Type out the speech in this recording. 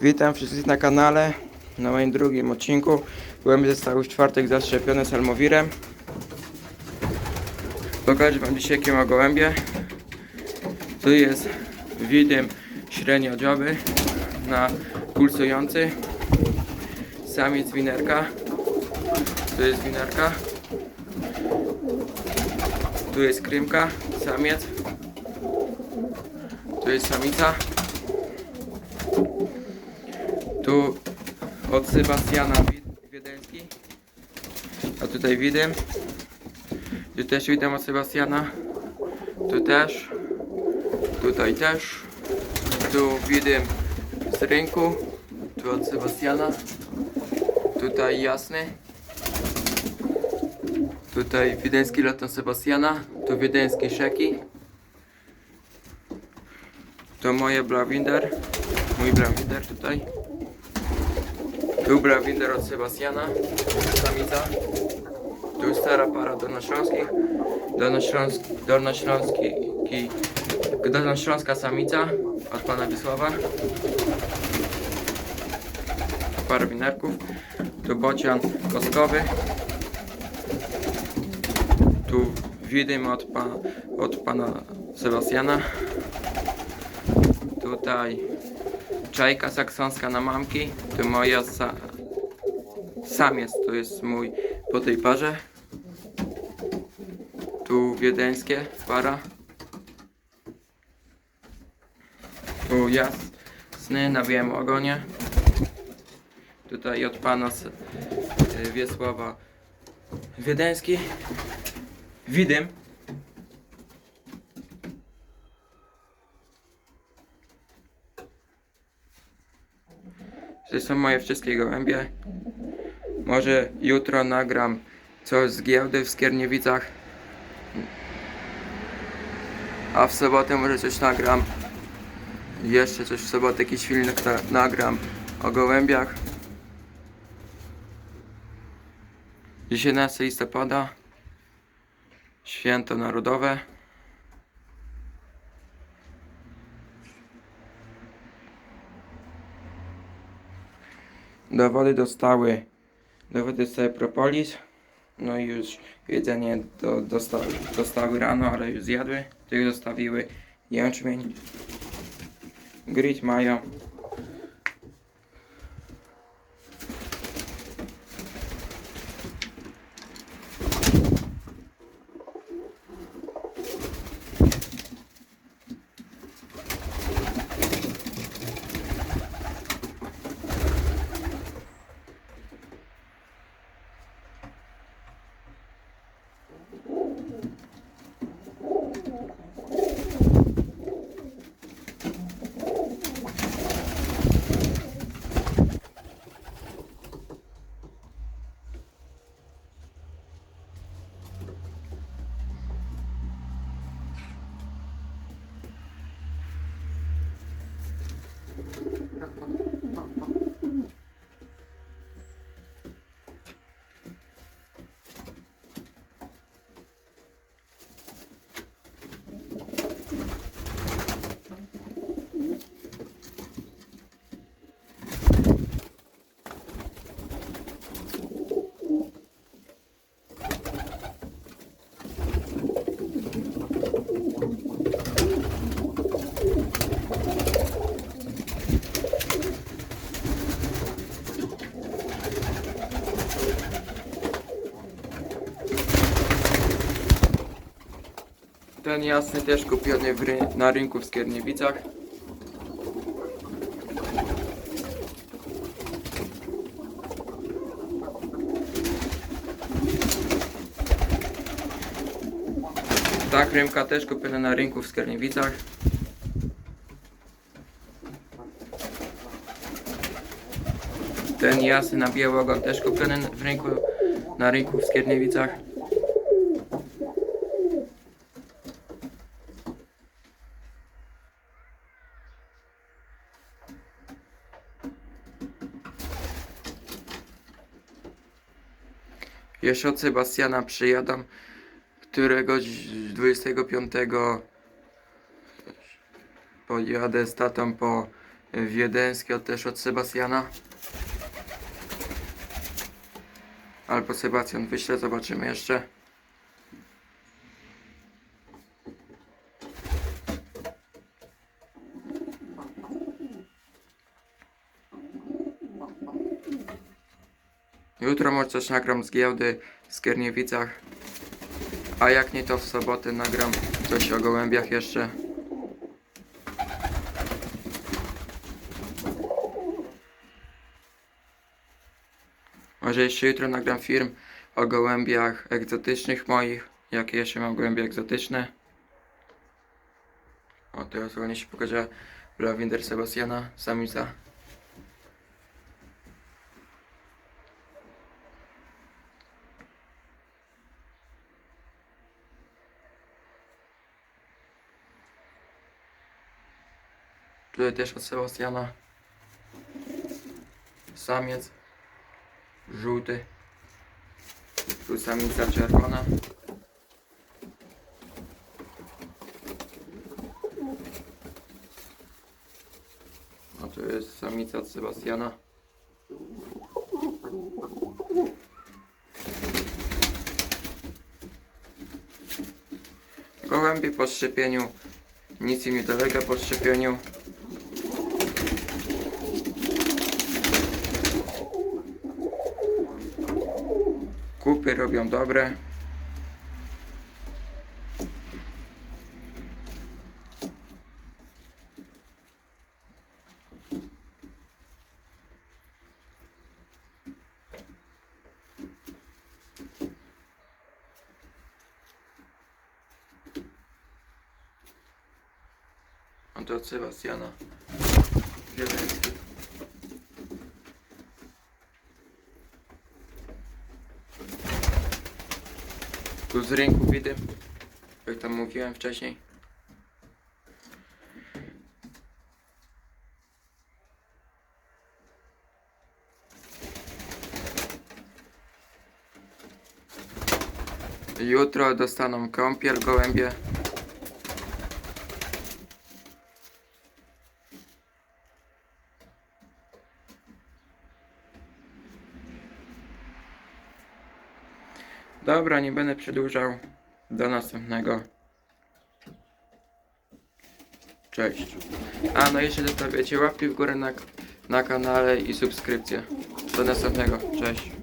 Witam wszystkich na kanale, na moim drugim odcinku. Byłem został już czwartek zaszczepiony salmowirem. Pokażę Wam dzisiaj jakie ma gołębie. Tu jest widym średniodzioby na pulsujący. Samiec winerka. Tu jest winerka. Tu jest krymka, samiec. Tu jest samica. Tu od Sebastiana Wi- Wiedeński. A tutaj widym. Tu też witam od Sebastiana. Tu też. Tutaj też. Tu widym z rynku. Tu od Sebastiana. Tutaj jasny. Tutaj wiedeński lot od Sebastiana. Tu wiedeńskie szeki. To moje Blawinder. Mój Blawinder tutaj. Tu Blawinder od Sebastiana. Samica. Tu stara para dolnośląskich. Dolnośląsk, dolnośląski, dolnośląska samica od pana Wisława. Parę winerków. Tu bocian kostkowy. Tu widym od, pa, od pana Sebastiana. Tutaj czajka saksonska na mamki. Tu moja sa, samiec, to jest mój po tej parze. Tu wiedeńskie para. Tu jasny na białym ogonie. Tutaj od pana y, Wiesława Wiedeński. Widym. To są moje wszystkie gołębie. Może jutro nagram coś z giełdy w Skierniewicach. A w sobotę może coś nagram. Jeszcze coś w sobotę, jakiś film na- nagram o gołębiach. Dzisiaj 11 listopada. Święto Narodowe. Dowody dostały dowody dostały propolis. No i już jedzenie do, dosta, dostały rano, ale już zjadły. Tych zostawiły jęczmień. Grit mają. なッパッ。Ten jasny też kupiony ry- na rynku w Skierniewicach. Ta krymka też kupiona na rynku w Skierniewicach. Ten jasny na biały ogon też kupiony w rynku, na rynku w Skierniewicach. Jeszcze od Sebastiana przyjadą któregoś 25 pojadę z tatą po wiedeńskie też od Sebastiana. Albo Sebastian wyśle, zobaczymy jeszcze. Jutro może coś nagram z giełdy w Skierniewicach. A jak nie to w sobotę nagram coś o gołębiach jeszcze. Może jeszcze jutro nagram film o gołębiach egzotycznych moich. Jakie jeszcze mam gołębie egzotyczne. O, teraz ładnie się pokazała Lawinder Sebastiana, samica. Tutaj też od Sebastiana. Samiec. Żółty. Tu samica czerwona. A tu jest samica od Sebastiana. Gołębie po szczepieniu. Nic im nie dolega po szczepieniu. Kupy robią dobre. Od Sebastiana. Wiedeński. Tu z rynku widzę, jak tam mówiłem wcześniej. Jutro dostaną kąpiel gołębie. Dobra, nie będę przedłużał. Do następnego. Cześć. A no jeszcze zostawiacie łapki w górę na, na kanale i subskrypcję. Do następnego. Cześć.